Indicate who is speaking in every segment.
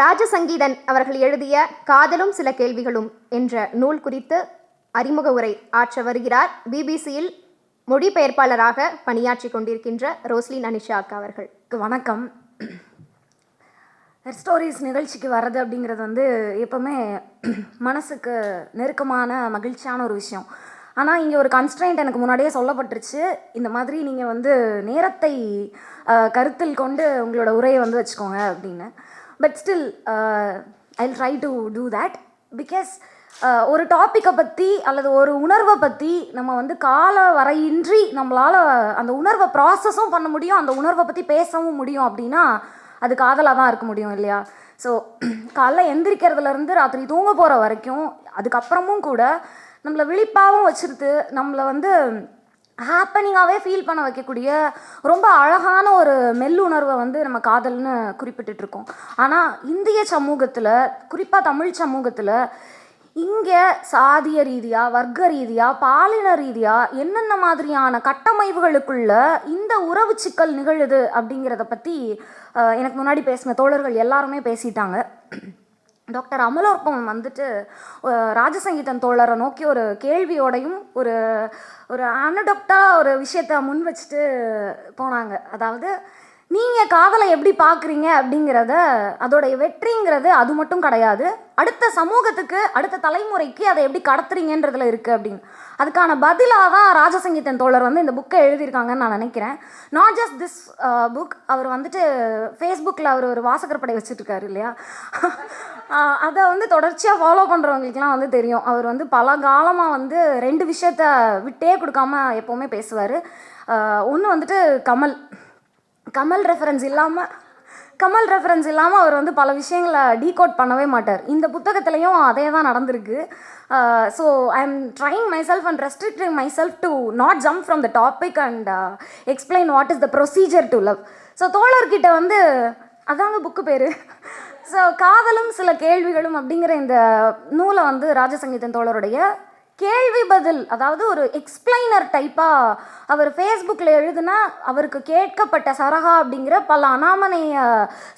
Speaker 1: ராஜசங்கீதன் அவர்கள் எழுதிய காதலும் சில கேள்விகளும் என்ற நூல் குறித்து அறிமுக உரை ஆற்ற வருகிறார். பிபிசியில் மொழிபெயர்ப்பாளராக பணியாற்றி கொண்டிருக்கின்ற ரோஸ்லின் அனிஷா அக்கா அவர்கள்.
Speaker 2: வணக்கம். ஹெர் ஸ்டோரிஸ் நிகழ்ச்சிக்கு வர்றது அப்படிங்கிறது வந்து எப்போவுமே மனசுக்கு நெருக்கமான மகிழ்ச்சியான ஒரு விஷயம். ஆனால் இங்கே ஒரு கன்ஸ்ட்ரெயின்ட் எனக்கு முன்னாடியே சொல்லப்பட்டுருச்சு. இந்த மாதிரி நீங்கள் வந்து நேரத்தை கருத்தில் கொண்டு உங்களோட உரையை வந்து வச்சுக்கோங்க அப்படின்னு. But still I try to do that because ஒரு டாப்பிக்கை பற்றி அல்லது ஒரு உணர்வை பற்றி நம்ம வந்து கால வரையின்றி நம்மளால் அந்த உணர்வை ப்ராசஸும் பண்ண முடியும். அந்த உணர்வை பற்றி பேசவும் முடியும் அப்படின்னா அது காதலாக தான் இருக்க முடியும் இல்லையா? ஸோ காலைல எந்திரிக்கிறதுலேருந்து ராத்திரி தூங்க போகிற வரைக்கும் அதுக்கப்புறமும் கூட நம்மளை விழிப்பாகவும் வச்சுருது நம்மளை வந்து ஹாப்பனிங்காகவே ஃபீல் பண்ண வைக்கக்கூடிய ரொம்ப அழகான ஒரு மெல்லுணர்வை வந்து நம்ம காதல்னு குறிப்பிட்டுட்டு இருக்கோம் ஆனால் இந்திய சமூகத்தில் குறிப்பாக தமிழ் சமூகத்தில் இங்கே சாதிய ரீதியாக வர்க்க ரீதியாக பாலின ரீதியாக என்னென்ன மாதிரியான கட்டமைப்புகளுக்குள்ள இந்த உறவு சிக்கல் நிகழுது அப்படிங்கிறத பற்றி எனக்கு முன்னாடி பேசின தோழர்கள் எல்லாருமே பேசிட்டாங்க. டாக்டர் அமலோற்பம் வந்துட்டு ராஜசங்கீதன் தோழரை நோக்கி ஒரு கேள்வியோடையும் ஒரு ஒரு அனடப்டாக ஒரு விஷயத்த முன் வச்சுட்டு போனாங்க. அதாவது நீங்கள் காதலை எப்படி பார்க்குறீங்க அப்படிங்கிறத அதோடைய வெற்றிங்கிறது அது மட்டும் கிடையாது. அடுத்த சமூகத்துக்கு அடுத்த தலைமுறைக்கு அதை எப்படி கடத்துறீங்கன்றதுல இருக்குது அப்படின்னு. அதுக்கான பதிலாக தான் ராஜசங்கீதன் தோழர் வந்து இந்த புக்கை எழுதியிருக்காங்கன்னு நான் நினைக்கிறேன். நாட் ஜஸ்ட் திஸ் புக் அவர் வந்துட்டு ஃபேஸ்புக்கில் அவர் ஒரு வாசகர் படை வச்சுட்ருக்காரு இல்லையா? அதை வந்து தொடர்ச்சியாக ஃபாலோ பண்ணுறவங்களுக்குலாம் வந்து தெரியும். அவர் வந்து பல காலமாக வந்து ரெண்டு விஷயத்த விட்டே கொடுக்காம எப்போவுமே பேசுவார். ஒன்று வந்துட்டு கமல். கமல் ரெஃபரன்ஸ் இல்லாமல் கமல் ரெஃபரன்ஸ் இல்லாமல் அவர் வந்து பல விஷயங்களை டீகோட் பண்ணவே மாட்டார். இந்த புத்தகத்துலேயும் அதே தான் நடந்திருக்கு. So I am trying myself and restricting myself to not jump from the topic and explain what is the procedure to love so தோழர்கிட்ட வந்து அதாங்க புக்கு பேர். ஸோ காதலும் சில கேள்விகளும் அப்படிங்கிற இந்த நூலை வந்து ராஜசங்கீதன் தோழருடைய கேள்வி பதில் அதாவது ஒரு எக்ஸ்பிளைனர் டைப்பாக அவர் ஃபேஸ்புக்கில் எழுதுனா அவருக்கு கேட்கப்பட்ட சரகா அப்படிங்கிற பல அனாமனைய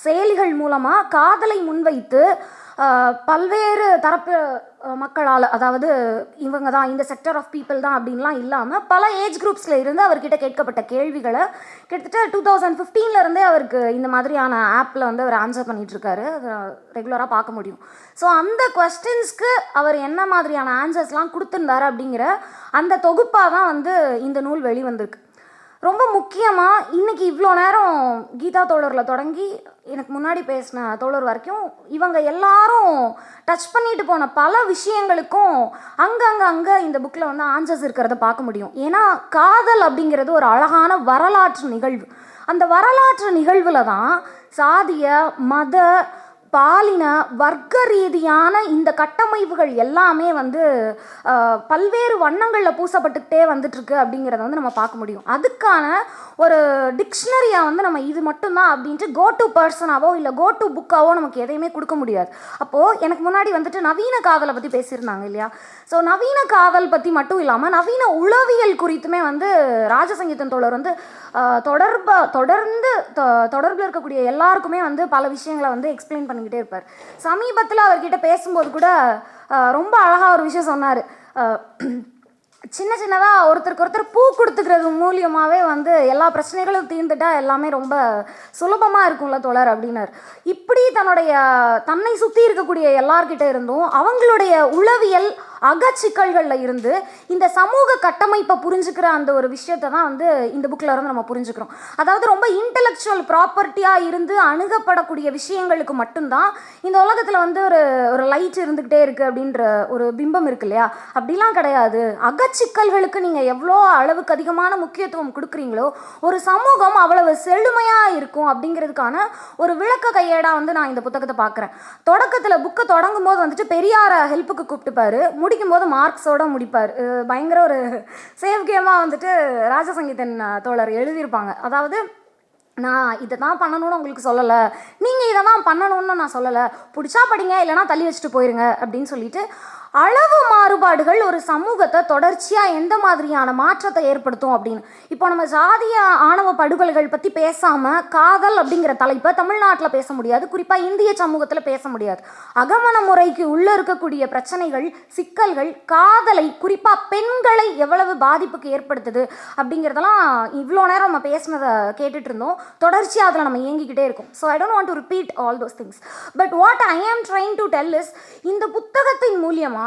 Speaker 2: செயலிகள் மூலமாக காதலை முன்வைத்து பல்வேறு தரப்பு மக்களால் அதாவது இவங்க தான் இந்த செக்டர் ஆஃப் பீப்புள் தான் அப்படின்லாம் இல்லாமல் பல ஏஜ் குரூப்ஸில் இருந்து அவர்கிட்ட கேட்கப்பட்ட கேள்விகளை கிட்டத்தட்ட டூ தௌசண்ட் ஃபிஃப்டீன்லேருந்தே அவருக்கு இந்த மாதிரியான ஆப்பில் வந்து அவர் ஆன்சர் பண்ணிகிட்ருக்காரு அதை ரெகுலராக பார்க்க முடியும். ஸோ அந்த கொஸ்டின்ஸ்க்கு அவர் என்ன மாதிரியான ஆன்சர்ஸ்லாம் கொடுத்துருந்தாரு அப்படிங்கிற அந்த தொகுப்பாக தான் வந்து இந்த நூல் வெளிவந்திருக்கு. ரொம்ப முக்கியமாக இன்னைக்கு இவ்வளோ நேரம் கீதா தோழரில் தொடங்கி எனக்கு முன்னாடி பேசின தோழர் வரைக்கும் இவங்க எல்லாரும் டச் பண்ணிட்டு போன பல விஷயங்களுக்கும் அங்கங்கே அங்கே இந்த புக்கில் வந்து ஆன்சர்ஸ் இருக்கிறத பார்க்க முடியும். ஏன்னா காதல் அப்படிங்கிறது ஒரு அழகான வரலாற்று நிகழ்வு. அந்த வரலாற்று நிகழ்வில் தான் சாதிய மத பாலின வர்க்க ரீதியான இந்த கட்டமைப்புகள் எல்லாமே வந்து பல்வேறு வண்ணங்களில் பூசப்பட்டுக்கிட்டே வந்துட்டுருக்கு அப்படிங்கிறத வந்து நம்ம பார்க்க முடியும். அதுக்கான ஒரு டிக்ஷனரியாக வந்து நம்ம இது மட்டும்தான் அப்படின்ட்டு கோ டு பர்சனாவோ இல்லை கோ டு புக்காவோ நமக்கு எதையுமே கொடுக்க முடியாது. அப்போது எனக்கு முன்னாடி வந்துட்டு நவீன காதலை பற்றி பேசியிருந்தாங்க இல்லையா? ஸோ நவீன காதல் பற்றி மட்டும் இல்லாமல் நவீன உளவியல் குறித்துமே வந்து ராஜசங்கீதன் தோழர் வந்து தொடர்ப தொடர்ந்து தொ- தொடர்பில் இருக்கக்கூடிய எல்லாருக்குமே வந்து பல விஷயங்களை வந்து எக்ஸ்பிளைன் பண்ணிக்கிட்டே இருப்பார். சமீபத்தில் அவர்கிட்ட பேசும்போது கூட ரொம்ப அழகாக ஒரு விஷயம் சொன்னார். சின்ன சின்னதாக ஒருத்தருக்கு ஒருத்தர் பூ கொடுத்துக்கிறது மூலியமாகவே வந்து எல்லா பிரச்சனைகளும் தீர்ந்துட்டா எல்லாமே ரொம்ப சுலபமாக இருக்கும்ல தோழர் அப்படின்னார். இப்படி தன்னுடைய தன்னை சுற்றி இருக்கக்கூடிய எல்லார்கிட்ட இருந்தும் அவங்களுடைய உளவியல் அகச்சிக்கல்களில் இருந்து இந்த சமூக கட்டமைப்பை புரிஞ்சுக்கிற அந்த ஒரு விஷயத்தை தான் வந்து இந்த புக்கில் இருந்து நம்ம புரிஞ்சுக்கிறோம். அதாவது ரொம்ப இன்டெலெக்சுவல் ப்ராப்பர்ட்டியாக இருந்து அணுகப்படக்கூடிய விஷயங்களுக்கு மட்டும்தான் இந்த உலகத்தில் வந்து ஒரு ஒரு லைட் இருந்துக்கிட்டே இருக்குது அப்படின்ற ஒரு பிம்பம் இருக்கு இல்லையா? அப்படிலாம் கிடையாது. அகச்சிக்கல்களுக்கு நீங்கள் எவ்வளோ அளவுக்கு அதிகமான முக்கியத்துவம் கொடுக்குறீங்களோ ஒரு சமூகம் அவ்வளவு செழுமையாக இருக்கும் அப்படிங்கிறதுக்கான ஒரு விளக்க கையேடாக வந்து நான் இந்த புத்தகத்தை பார்க்குறேன். தொடக்கத்தில் புக்கை தொடங்கும் போது வந்துட்டு பெரியாரை ஹெல்ப்புக்கு கூப்பிட்டுப்பாரு முடிக்கும் போது மார்க்ஸோட முடிப்பார். பயங்கர ஒரு சேஃப் கேமாக வந்துட்டு ராஜசங்கீதன் தோழர் எழுதியிருப்பாங்க. அதாவது நான் இதை தான் பண்ணணும்னு உங்களுக்கு சொல்லலை. நீங்கள் இதை தான் பண்ணணும்னு நான் சொல்லலை. பிடிச்சா படிங்க இல்லைனா தள்ளி வச்சுட்டு போயிருங்க அப்படின்னு சொல்லிட்டு அளவு மாறுபாடுகள் ஒரு சமூகத்தை தொடர்ச்சியாக எந்த மாதிரியான மாற்றத்தை ஏற்படுத்தும் அப்படின்னு? இப்போ நம்ம ஜாதிய ஆணவ படுகொலைகள் பற்றி பேசாமல் காதல் அப்படிங்கிற தலைப்பை தமிழ்நாட்டில் பேச முடியாது. குறிப்பாக இந்திய சமூகத்தில் பேச முடியாது. அகமண முறைக்கு உள்ளே இருக்கக்கூடிய பிரச்சனைகள் சிக்கல்கள் காதலை குறிப்பாக பெண்களை எவ்வளவு பாதிப்புக்கு ஏற்படுத்துது அப்படிங்கிறதெல்லாம் இவ்வளோ நேரம் நம்ம பேசினதை கேட்டுட்டு இருந்தோம். தொடர்ச்சியாக அதில் நம்ம இயங்கிக்கிட்டே இருக்கோம். So I don't want to repeat all those things but what I am trying to del is இந்த புத்தகத்தின் மூலியமாக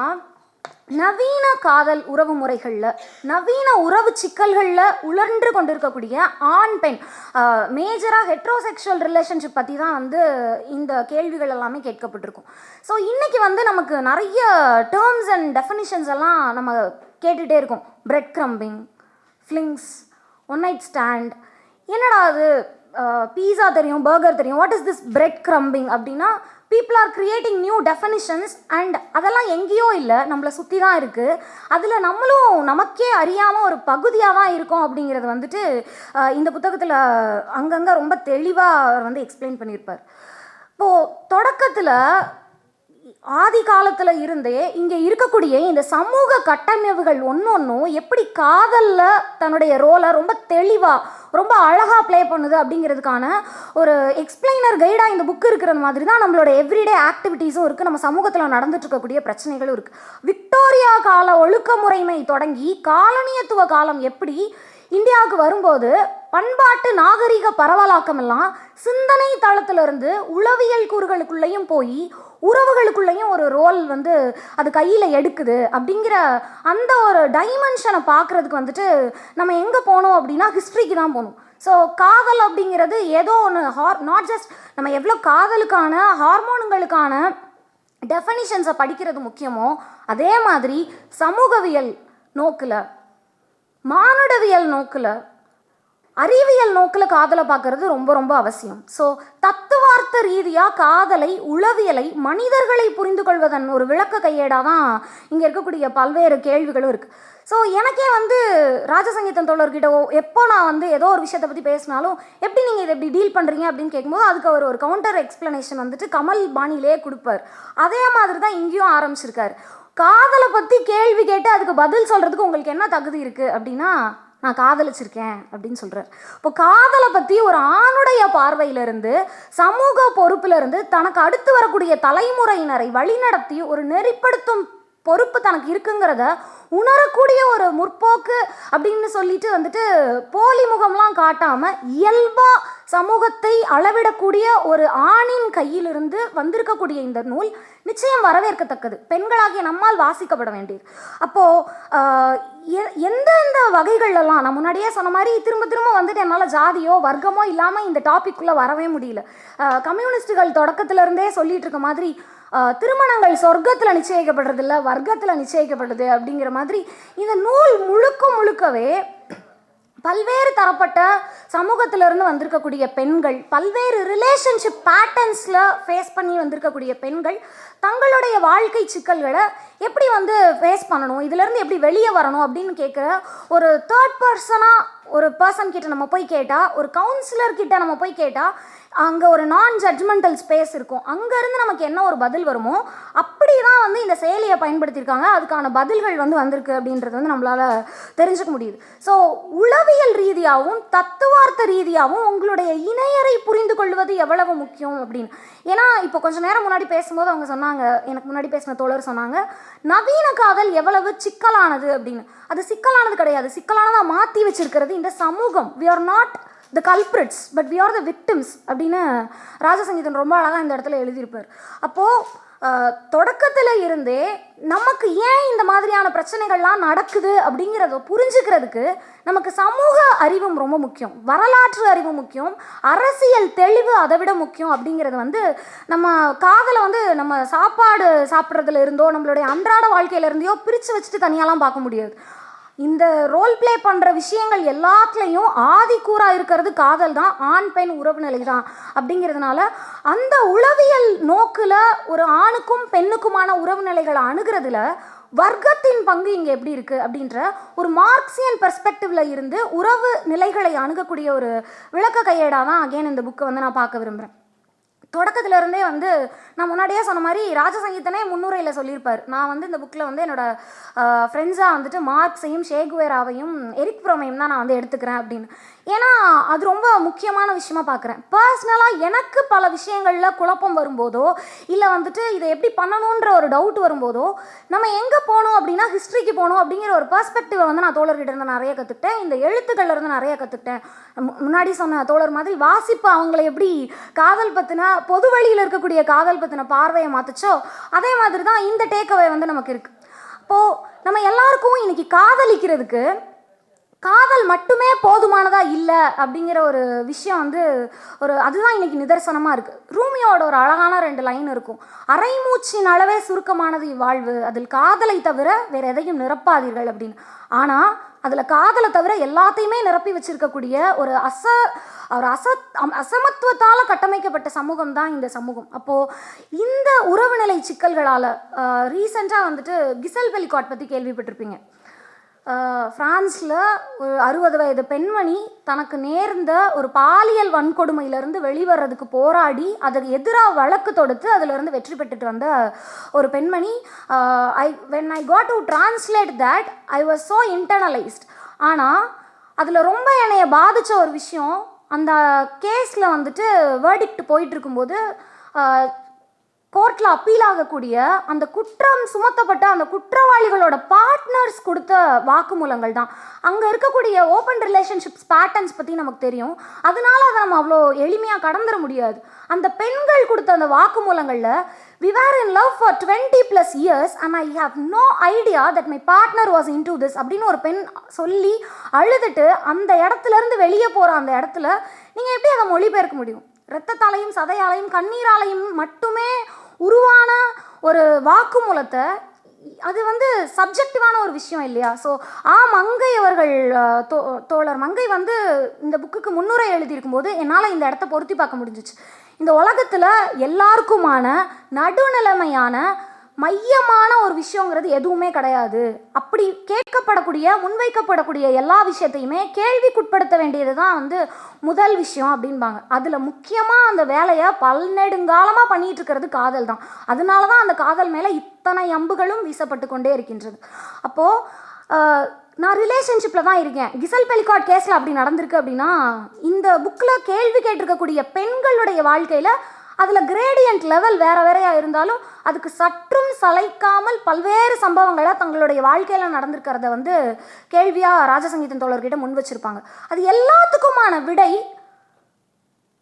Speaker 2: நவீன காதல் உறவு முறைகளில் நவீன உறவு சிக்கல்களில் உலர்ந்து கொண்டிருக்கக்கூடிய ஆண் பெண் மேஜராக ஹெட்ரோசெக்ஷுவல் ரிலேஷன்ஷிப் பற்றி தான் வந்து இந்த கேள்விகள் எல்லாமே கேட்கப்பட்டிருக்கும். ஸோ இன்றைக்கி வந்து நமக்கு நிறைய டேர்ம்ஸ் அண்ட் டெஃபினிஷன்ஸ் எல்லாம் நம்ம கேட்டுகிட்டே இருக்கோம். Bread crumbing flings one night stand என்னடா அது? பீஸா தெரியும் பர்கர் தெரியும். What is this bread crumbing அப்படின்னா people are creating new definitions and அதெல்லாம் எங்கேயோ இல்லை நம்மளை சுற்றி தான் இருக்குது அதில் நம்மளும் நமக்கே அறியாமல் ஒரு பகுதியாக தான் இருக்கோம் அப்படிங்கிறது வந்துட்டு இந்த புத்தகத்தில் அங்கங்கே ரொம்ப தெளிவாக வந்து எக்ஸ்பிளைன் பண்ணியிருப்பார். இப்போது தொடக்கத்தில் ஆதி காலத்தில் இருந்தே இங்கே இருக்கக்கூடிய இந்த சமூக கட்டமைப்புகள் ஒன்றும் எப்படி காதலில் தன்னுடைய ரோலை ரொம்ப தெளிவாக ரொம்ப அழகாக ப்ளே பண்ணுது அப்படிங்கிறதுக்கான ஒரு எக்ஸ்பிளைனர் கைடாக இந்த புக் இருக்கிற மாதிரி தான் நம்மளோட எவ்ரிடே ஆக்டிவிட்டீஸும் இருக்குது நம்ம சமூகத்தில் நடந்துட்டு இருக்கக்கூடிய பிரச்சனைகளும் இருக்குது விக்டோரியா கால ஒழுக்கமுறைமை தொடங்கி காலனியத்துவ காலம் எப்படி இந்தியாவுக்கு வரும்போது பண்பாட்டு நாகரிக பரவலாக்கம் எல்லாம் சிந்தனை தளத்திலிருந்து உளவியல் கூறுகளுக்குள்ளேயும் போய் உறவுகளுக்குள்ளேயும் ஒரு ரோல் வந்து அது கையில் எடுக்குது அப்படிங்கிற அந்த ஒரு டைமென்ஷனை பார்க்குறதுக்கு வந்துட்டு நம்ம எங்கே போனோம் அப்படின்னா ஹிஸ்ட்ரிக்கு தான் போகணும். ஸோ காதல் அப்படிங்கிறது ஏதோ ஒன்று ஹார் நாட் ஜஸ்ட் நம்ம எவ்வளோ காதலுக்கான ஹார்மோனுங்களுக்கான டெஃபனிஷன்ஸை படிக்கிறது முக்கியமோ அதே மாதிரி சமூகவியல் நோக்கில் மானுடவியல் நோக்கில் அறிவியல் நோக்கில் காதலை பார்க்கறது ரொம்ப ரொம்ப அவசியம். ஸோ தத்துவார்த்த ரீதியாக காதலை உளவியலை மனிதர்களை புரிந்து கொள்வதன் ஒரு விளக்க கையேடாக தான் இங்கே இருக்கக்கூடிய பல்வேறு கேள்விகளும் இருக்குது ஸோ எனக்கே வந்து ராஜசங்கீதம் தோழர்கிட்ட எப்போ நான் வந்து ஏதோ ஒரு விஷயத்தை பற்றி பேசினாலும் எப்படி நீங்கள் இதை எப்படி டீல் பண்ணுறீங்க அப்படின்னு கேட்கும்போது அதுக்கு அவர் ஒரு கவுண்டர் எக்ஸ்ப்ளனேஷன் வந்துட்டு கமல் பாணியிலே கொடுப்பார். அதே மாதிரி தான் இங்கேயும் ஆரம்பிச்சிருக்காரு. காதலை பற்றி கேள்வி கேட்டு அதுக்கு பதில் சொல்கிறதுக்கு உங்களுக்கு என்ன தகுதி இருக்குது அப்படின்னா நான் காதலிச்சிருக்கேன் அப்படின்னு சொல்கிறார் இப்போ காதலை பற்றி ஒரு ஆணுடைய பார்வையிலிருந்து சமூக பொறுப்பிலிருந்து தனக்கு அடுத்து வரக்கூடிய தலைமுறையினரை வழிநடத்தி ஒரு நெறிப்படுத்தும் பொறுப்பு தனக்கு இருக்குங்கிறத உணரக்கூடிய ஒரு முற்போக்கு அப்படின்னு சொல்லிட்டு வந்துட்டு போலி முகம்லாம் காட்டாமல் இயல்பாக சமூகத்தை அளவிடக்கூடிய ஒரு ஆணின் கையிலிருந்து வந்திருக்கக்கூடிய இந்த நூல் நிச்சயம் வரவேற்கத்தக்கது. பெண்களாகிய நம்மால் வாசிக்கப்பட வேண்டியது. அப்போ எ- எந்தெந்த வகைகள்லாம் நான் முன்னாடியே சொன்ன மாதிரி திரும்ப திரும்ப வந்துட்டு என்னால் ஜாதியோ வர்க்கமோ இல்லாமல் இந்த டாபிக்குள்ளே வரவே முடியல. கம்யூனிஸ்டுகள் தொடக்கத்துல சொல்லிட்டு இருக்க மாதிரி திருமணங்கள் சொர்க்கத்தில் நிச்சயிக்கப்படுறதில்ல வர்க்கத்தில் நிச்சயிக்கப்படுது அப்படிங்கிற மாதிரி இந்த நூல் முழுக்க முழுக்கவே பல்வேறு தரப்பட்ட சமூகத்திலிருந்து வந்திருக்கக்கூடிய பெண்கள் பல்வேறு ரிலேஷன்ஷிப் பேட்டர்ன்ஸில் ஃபேஸ் பண்ணி வந்திருக்கக்கூடிய பெண்கள் தங்களுடைய வாழ்க்கை சிக்கல்களை எப்படி வந்து ஃபேஸ் பண்ணணும் இதுலேருந்து எப்படி வெளியே வரணும் அப்படின்னு கேட்குற ஒரு தேர்ட் பர்சனாக ஒரு பர்சன் கிட்ட நம்ம போய் கேட்டால் ஒரு கவுன்சிலர் கிட்ட நம்ம போய் கேட்டால் அங்கே ஒரு நான் ஜட்ஜ்மெண்டல் ஸ்பேஸ் இருக்கும். அங்கேருந்து நமக்கு என்ன ஒரு பதில் வருமோ அப்படி தான் வந்து இந்த செயலியை பயன்படுத்தியிருக்காங்க. அதுக்கான பதில்கள் வந்து வந்திருக்கு அப்படின்றது வந்து நம்மளால் தெரிஞ்சுக்க முடியுது. ஸோ உளவியல் ரீதியாகவும் தத்துவார்த்த ரீதியாகவும் உங்களுடைய இணையரை புரிந்து கொள்வது எவ்வளவு முக்கியம் அப்படின்னு. ஏன்னா இப்போ கொஞ்ச நேரம் முன்னாடி பேசும்போது அவங்க சொன்னாங்க எனக்கு முன்னாடி பேசின தோழர் சொன்னாங்க நவீன காதல் எவ்வளவு சிக்கலானது அப்படின்னு. அது சிக்கலானது கிடையாது. சிக்கலானதாக மாற்றி வச்சிருக்கிறது இந்த சமூகம். We are not the culprits but we are the victims அப்படின்னு ராஜசங்கீதன் ரொம்ப அழகாக இந்த இடத்துல எழுதியிருப்பார். அப்போது தொடக்கத்தில் இருந்தே நமக்கு ஏன் இந்த மாதிரியான பிரச்சனைகள்லாம் நடக்குது அப்படிங்கிறத புரிஞ்சுக்கிறதுக்கு நமக்கு சமூக அறிவும் ரொம்ப முக்கியம். வரலாற்று அறிவு முக்கியம். அரசியல் தெளிவு அதை விட முக்கியம் அப்படிங்கிறது வந்து நம்ம காதலை வந்து நம்ம சாப்பாடு சாப்பிட்றதுல இருந்தோ நம்மளுடைய அன்றாட வாழ்க்கையில இருந்தையோ பிரித்து வச்சுட்டு தனியாலாம் பார்க்க முடியாது. இந்த ரோல் ப்ளே பண்ணுற விஷயங்கள் எல்லாத்துலேயும் ஆதிக்கூறாக இருக்கிறது காதல் தான் ஆண் பெண் உறவு நிலை தான் அப்படிங்கிறதுனால அந்த உளவியல் நோக்கில் ஒரு ஆணுக்கும் பெண்ணுக்குமான உறவு நிலைகளை அணுகிறதுல வர்க்கத்தின் பங்கு இங்கே எப்படி இருக்குது அப்படின்ற ஒரு மார்க்சியன் பெர்ஸ்பெக்டிவ்ல இருந்து உறவு நிலைகளை அணுகக்கூடிய ஒரு விளக்க கையேடாக தான் அகைன் இந்த புக்கை வந்து நான் பார்க்க விரும்புகிறேன் தொடக்கத்துலேருந்தே வந்து நான் முன்னாடியே சொன்ன மாதிரி ராஜசங்கீதனே முன்னுரையில் சொல்லியிருப்பார். நான் வந்து இந்த புக்கில் வந்து என்னோடய ஃப்ரெண்ட்ஸாக வந்துட்டு மார்க்ஸையும் ஷேகுவேராவையும் எரிக் புரோமையும் தான் நான் வந்து எடுத்துக்கிறேன் அப்படின்னு. ஏன்னா அது ரொம்ப முக்கியமான விஷயமா பார்க்குறேன் பர்சனலாக எனக்கு பல விஷயங்களில் குழப்பம் வரும்போதோ இல்லை வந்துட்டு இதை எப்படி பண்ணணுன்ற ஒரு டவுட் வரும்போதோ நம்ம எங்கே போகணும் அப்படின்னா ஹிஸ்ட்ரிக்கு போகணும் அப்படிங்கிற ஒரு பர்ஸ்பெக்டிவை வந்து நான் தோழர்கிட்ட இருந்து நிறைய கற்றுக்கிட்டேன் இந்த எழுத்துக்கள்லேருந்து நிறைய கற்றுக்கிட்டேன் முன்னாடி சொன்ன தோழர் மாதிரி வாசிப்பு அவங்கள எப்படி காதல் பற்றின பொது வழியில் இருக்கக்கூடிய காதல் பற்றின பார்வையை மாற்றுச்சோ அதே மாதிரி தான் இந்த டேக்அவே வந்து நமக்கு இருக்குது இப்போது நம்ம எல்லாருக்கும் இன்றைக்கி காதலிக்கிறதுக்கு காதல் மட்டுமே போதுமானதாக இல்லை அப்படிங்கிற ஒரு விஷயம் வந்து ஒரு அதுதான் இன்றைக்கி நிதர்சனமாக இருக்குது ரூமியோட ஒரு அழகான ரெண்டு லைன் இருக்கும். அரைமூச்சின் அளவே சுருக்கமானது இவ்வாழ்வு. அதில் காதலை தவிர வேறு எதையும் நிரப்பாதீர்கள் அப்படின்னு. ஆனால் அதில் காதலை தவிர எல்லாத்தையுமே நிரப்பி வச்சிருக்கக்கூடிய ஒரு அச ஒரு அசத் அம்- அசமத்துவத்தால் கட்டமைக்கப்பட்ட சமூகம் தான் இந்த சமூகம். அப்போது இந்த உறவுநிலை சிக்கல்களால் ரீசெண்டாக வந்துட்டு கிசல் பெலிகாட் பற்றி கேள்விப்பட்டிருப்பீங்க. ஃப்ரான்ஸில் ஒரு அறுபது வயது பெண்மணி தனக்கு நேர்ந்த ஒரு பாலியல் வன்கொடுமையிலிருந்து வெளிவரதுக்கு போராடி அதற்கு எதிராக வழக்கு தொடுத்து அதிலிருந்து வெற்றி பெற்றுட்டு வந்த ஒரு பெண்மணி. I when I got to translate that I was so internalised ஆனால் அதில் ரொம்ப என்னைய பாதித்த ஒரு விஷயம் அந்த கேஸில் வந்துட்டு வேர்டிக்ட் போயிட்டு இருக்கும்போது கோர்ட்டில் அப்பீல் ஆகக்கூடிய அந்த குற்றம் சுமத்தப்பட்ட அந்த குற்றவாளிகளோட பார்ட்னர்ஸ் கொடுத்த வாக்குமூலங்கள் தான். அங்கே இருக்கக்கூடிய ஓப்பன் ரிலேஷன்ஷிப்ஸ் பேட்டர்ன்ஸ் பற்றி நமக்கு தெரியும். அதனால அதை நம்ம அவ்வளோ எளிமையாக கடந்துட முடியாது. அந்த பெண்கள் கொடுத்த அந்த வாக்குமூலங்களில் we were in love for twenty plus years and I have no idea that my partner was into this அப்படின்னு ஒரு பெண் சொல்லி அழுதுட்டு அந்த இடத்துல இருந்து வெளியே போகிற அந்த இடத்துல நீங்கள் எப்படி அதை மொழிபெயர்க்க முடியும்? இரத்தத்தாலையும் சதையாலையும் கண்ணீராலையும் மட்டுமே உருவான ஒரு வாக்குமூலத்தை அது வந்து சப்ஜெக்டிவான ஒரு விஷயம் இல்லையா? ஸோ ஆ மங்கை அவர்கள் தோ தோழர் மங்கை வந்து இந்த புக்குக்கு முன்னுரை எழுதியிருக்கும்போது என்னால் இந்த இடத்த பொருத்தி பார்க்க முடிஞ்சிச்சு. இந்த உலகத்தில் எல்லாருக்குமான நடுநிலைமையான மையமான ஒரு விஷயங்கிறது எதுவுமே கிடையாது. அப்படி கேட்கப்படக்கூடிய முன்வைக்கப்படக்கூடிய எல்லா விஷயத்தையுமே கேள்விக்குட்படுத்த வேண்டியது தான் வந்து முதல் விஷயம் அப்படின்பாங்க அதில் முக்கியமாக அந்த வேலையை பல்நெடுங்காலமாக பண்ணிட்டு இருக்கிறது காதல் தான். அதனால தான் அந்த காதல் மேலே இத்தனை அம்புகளும் வீசப்பட்டு கொண்டே இருக்கின்றது அப்போது நான் ரிலேஷன்ஷிப்பில் தான் இருக்கேன். கிசல் பெலிகாட் கேஸில் அப்படி நடந்திருக்கு அப்படின்னா இந்த புக்கில் கேள்வி கேட்டிருக்கக்கூடிய பெண்களுடைய வாழ்க்கையில் அதில் கிரேடியன்ட் லெவல் வேறு வேறையாக இருந்தாலும் அதுக்கு சற்றும் சளைக்காமல் பல்வேறு சம்பவங்களை தங்களுடைய வாழ்க்கையில் நடந்திருக்கிறத வந்து கேள்வியாக ராஜசங்கீதன் தோழர்கிட்ட முன் வச்சிருப்பாங்க. அது எல்லாத்துக்குமான விடை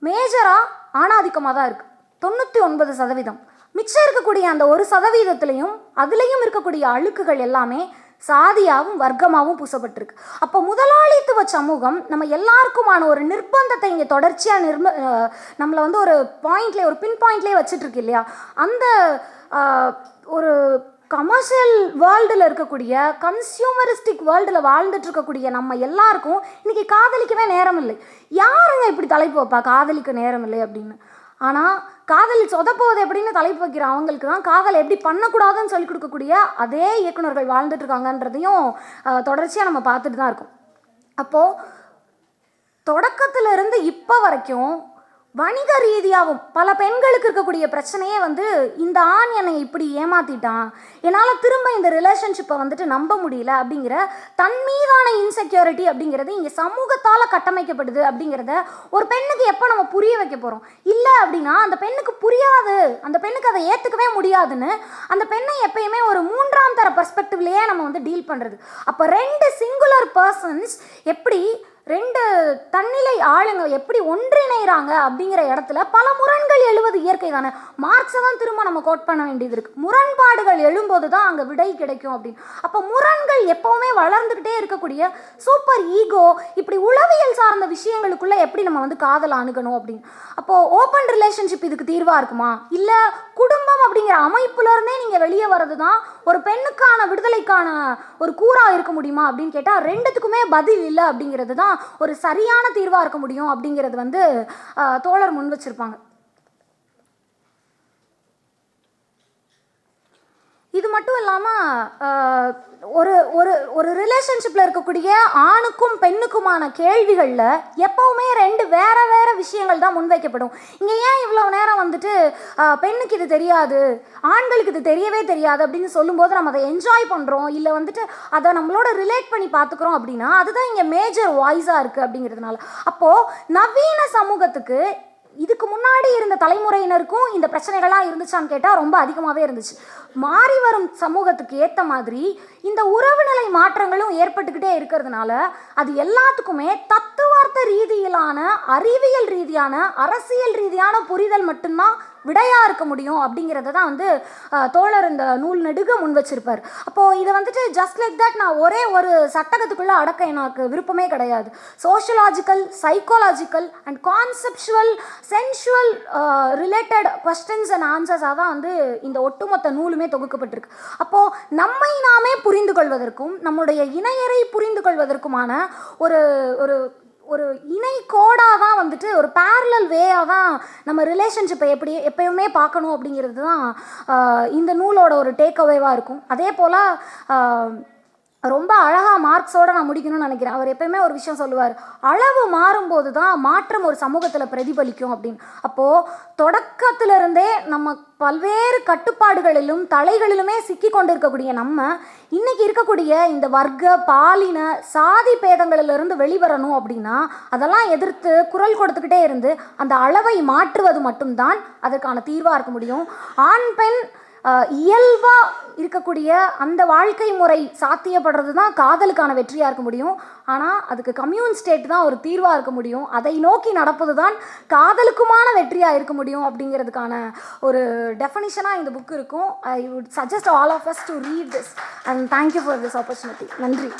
Speaker 2: மேஜராக ஆணாதிக்கமாக தான் இருக்குது தொண்ணூற்றி ஒன்பது சதவீதம். மிச்சம் இருக்கக்கூடிய அந்த ஒரு சதவீதத்துலேயும் அதுலேயும் இருக்கக்கூடிய அழுக்குகள் எல்லாமே சாதியாகவும் வர்க்கமாகவும் பூசப்பட்டிருக்கு. அப்போ முதலாளித்துவ சமூகம் நம்ம எல்லாருக்குமான ஒரு நிர்பந்தத்தை இங்கே தொடர்ச்சியாக நிர்ம நம்மளை வந்து ஒரு பாயிண்ட்லேயே ஒரு பின் பாயிண்ட்லேயே வச்சுட்டு இருக்கு இல்லையா? அந்த ஒரு கமர்ஷியல் வேர்ல்டில் இருக்கக்கூடிய கன்சியூமரிஸ்டிக் வேர்ல்டில் வாழ்ந்துட்டு இருக்கக்கூடிய நம்ம எல்லாருக்கும் இன்னைக்கு காதலிக்கவே நேரம் இல்லை யாருங்க இப்படி தலைப்பு வைப்பா? காதலிக்க நேரம் இல்லை அப்படின்னு. ஆனால் காதலி சொதப்போவது எப்படின்னு தலைப்பு வைக்கிற அவங்களுக்கு தான் காதல் எப்படி பண்ணக்கூடாதுன்னு சொல்லிக் கொடுக்கக்கூடிய அதே இயக்குனர்கள் வாழ்ந்துட்டு இருக்காங்கன்றதையும் தொடர்ச்சியாக நம்ம பார்த்துட்டு தான் இருக்கோம். அப்போது தொடக்கத்திலிருந்து இப்போ வரைக்கும் வணிக ரீதியாகவும் பல பெண்களுக்கு இருக்கக்கூடிய பிரச்சனையே வந்து இந்த ஆண் என்னை இப்படி ஏமாத்திட்டான் என்னால் திரும்ப இந்த ரிலேஷன்ஷிப்பை வந்துட்டு நம்ப முடியல அப்படிங்கிற தன் மீதான இன்செக்யூரிட்டி அப்படிங்கிறது இங்கே சமூகத்தால் கட்டமைக்கப்படுது அப்படிங்கிறத ஒரு பெண்ணுக்கு எப்போ நம்ம புரிய வைக்க போகிறோம் இல்லை அப்படின்னா அந்த பெண்ணுக்கு புரியாது. அந்த பெண்ணுக்கு அதை ஏற்றுக்கவே முடியாதுன்னு அந்த பெண்ணை எப்பயுமே ஒரு மூன்றாம் தர பர்ஸ்பெக்டிவ்லேயே நம்ம வந்து டீல் பண்ணுறது அப்போ ரெண்டு சிங்குலர் பர்சன்ஸ் எப்படி ரெண்டு தன்னிலை ஆளுங்க எப்படி ஒன்றிணைகிறாங்க அப்படிங்கிற இடத்துல பல முரண்கள் எழுவது இயற்கை தானே? மார்க்ஸை தான் திரும்ப நம்ம கோட் பண்ண வேண்டியது இருக்குது முரண்பாடுகள் எழும்போது தான் அங்கே விடை கிடைக்கும் அப்படின்னு. அப்போ முரண்கள் எப்போவுமே வளர்ந்துக்கிட்டே இருக்கக்கூடிய சூப்பர் ஈகோ இப்படி உளவியல் சார்ந்த விஷயங்களுக்குள்ளே எப்படி நம்ம வந்து காதல் அணுகணும் அப்படின்னு. அப்போது ஓப்பன் ரிலேஷன்ஷிப் இதுக்கு தீர்வாக இருக்குமா? இல்லை குடும்பம் அப்படிங்கிற அமைப்புலேருந்தே நீங்கள் வெளியே வர்றது தான் ஒரு பெண்ணுக்கான விடுதலைக்கான ஒரு கூறாக இருக்க முடியுமா அப்படின்னு கேட்டால் ரெண்டுத்துக்குமே பதில் இல்லை அப்படிங்கிறது தான் ஒரு சரியான தீர்வாக இருக்க முடியும் அப்படிங்கிறது வந்து தோழர் முன் வச்சிருப்பாங்க. இது மட்டும் இல்லாமல் ஒரு ஒரு ஒரு ரிலேஷன்ஷிப்பில் இருக்கக்கூடிய ஆணுக்கும் பெண்ணுக்குமான கேள்விகளில் எப்போவுமே ரெண்டு வேற வேற விஷயங்கள் தான் முன்வைக்கப்படும். இங்கே ஏன் இவ்வளோ நேரம் வந்துட்டு பெண்ணுக்கு இது தெரியாது ஆண்களுக்கு இது தெரியவே தெரியாது அப்படின்னு சொல்லும்போது நம்ம அதை என்ஜாய் பண்ணுறோம் இல்லை வந்துட்டு அதை நம்மளோட ரிலேட் பண்ணி பார்த்துக்குறோம் அப்படின்னா அதுதான் இங்கே மேஜர் வாய்ஸாக இருக்குது அப்படிங்கிறதுனால. அப்போது நவீன சமூகத்துக்கு இதுக்கு முன்னாடி இருந்த தலைமுறையினருக்கும் இந்த பிரச்சனைகள்லாம் இருந்துச்சான்னு கேட்டால் ரொம்ப அதிகமாகவே இருந்துச்சு. மாறி வரும் சமூகத்துக்கு ஏற்ற மாதிரி இந்த உறவுநிலை மாற்றங்களும் ஏற்பட்டுக்கிட்டே இருக்கிறதுனால அது எல்லாத்துக்குமே தத்துவார்த்த ரீதியிலான அறிவியல் ரீதியான அரசியல் ரீதியான புரிதல் மட்டும்தான் விடையாக இருக்க முடியும் அப்படிங்கிறத தான் வந்து தோழர் இந்த நூல் நெடுக முன் வச்சிருப்பார். அப்போது இதை வந்துட்டு ஜஸ்ட் லைக் தட் நான் ஒரே ஒரு சட்டகத்துக்குள்ளே அடக்க எனக்கு விருப்பமே கிடையாது. Sociological psychological and conceptual sensual related questions and ஆன்சர்ஸாக தான் வந்து இந்த ஒட்டுமொத்த நூலுமே தொகுக்கப்பட்டிருக்கு. அப்போது நம்மை நாமே புரிந்து கொள்வதற்கும் நம்முடைய இணையரை புரிந்து கொள்வதற்குமான ஒரு ஒரு ஒரு இணை கோடாக தான் வந்துட்டு ஒரு பேரலல் வேயாக தான் நம்ம ரிலேஷன்ஷிப்பை எப்படி எப்பயுமே பார்க்கணும் அப்படிங்கிறது தான் இந்த நூலோட ஒரு டேக் அவேவாக இருக்கும். அதே போல் ரொம்ப அழகாக மார்க்ஸோட நான் முடிக்கணும்னு நினைக்கிறேன். அவர் எப்பயுமே ஒரு விஷயம் சொல்லுவார் அளவு மாறும்போது தான் மாற்றம் ஒரு சமூகத்தில் பிரதிபலிக்கும் அப்படின்னு. அப்போது தொடக்கத்திலிருந்தே நம்ம பல்வேறு கட்டுப்பாடுகளிலும் தலைகளிலுமே சிக்கி கொண்டு இருக்கக்கூடிய நம்ம இன்னைக்கு இருக்கக்கூடிய இந்த வர்க்க பாலின சாதி பேதங்களிலிருந்து வெளிவரணும் அப்படின்னா அதெல்லாம் எதிர்த்து குரல் கொடுத்துக்கிட்டே இருந்து அந்த அளவை மாற்றுவது மட்டும்தான் அதற்கான தீர்வாக இருக்க முடியும். ஆண் பெண் இயல்பாக இருக்கக்கூடிய அந்த வாழ்க்கை முறை சாத்தியப்படுறது தான் காதலுக்கான வெற்றியாக இருக்க முடியும். ஆனால் அதுக்கு கம்யூன் ஸ்டேட் தான் ஒரு தீர்வாக இருக்க முடியும். அதை நோக்கி நடப்பது தான் காதலுக்குமான வெற்றியாக இருக்க முடியும் அப்படிங்கிறதுக்கான ஒரு டெஃபனிஷனாக இந்த புக் இருக்கும். I would suggest all of us to read this and thank you for this opportunity நன்றி.